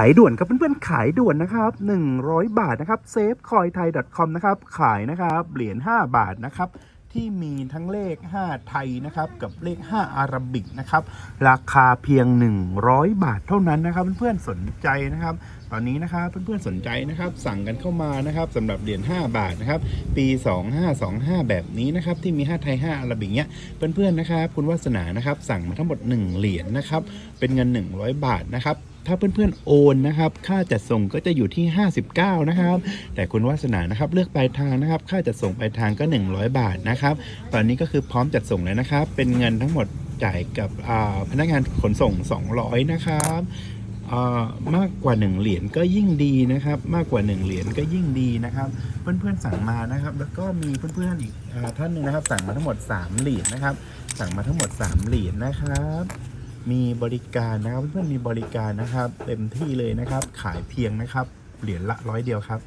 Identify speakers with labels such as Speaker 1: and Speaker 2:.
Speaker 1: ขายด่วนครับเพื่อนๆขายด่วนนะครับ 100 บาทนะครับ safecointhai.com นะครับขายนะครับเหรียญ5บาทนะครับที่มีทั้งเลข 5 ไทยนะครับกับเลข 5 อาราบิกนะครับราคาเพียง 100 บาทเท่านั้นนะครับเพื่อนๆสนใจนะครับ ตอนนี้นะครับเพื่อนๆสนใจนะครับ สั่งกันเข้ามานะครับสำหรับเหรียญ5บาทนะครับปี 2525 แบบนี้นะครับที่มี 5 ไทย 5 อาราบิกเนี้ยเพื่อนๆนะครับคุณวาสนานะครับสั่งมาทั้งหมด 1 เหรียญนะครับเป็นเงิน 100 บาทนะครับ ถ้าเพื่อนๆโอนนะครับ ค่าจัดส่งก็จะอยู่ที่ 59 นะครับ แต่คุณวาสนานะครับเลือกปลายทางนะครับ ค่าจัดส่งปลายทางก็ 100 บาทนะครับ ตอนนี้ก็คือพร้อมจัดส่งแล้วนะครับ เป็นเงินทั้งหมดจ่ายกับพนักงานขนส่ง 200 นะครับอ่ามากกว่า 1 เหรียญก็ยิ่งดีนะครับ มากกว่า 1 เหรียญก็ยิ่งดีนะครับ เพื่อนๆสั่งมานะครับ แล้วก็มีเพื่อนๆอีกท่านหนึงนะครับ สั่งมาทั้งหมด 3 เหรียญนะครับ สั่งมาทั้งหมด 3 เหรียญนะครับ มีบริการนะครับเพื่อนมีบริการนะครับ เต็มที่เลยนะครับ ขายเพียงนะครับ เหรียญละร้อยเดียวครับ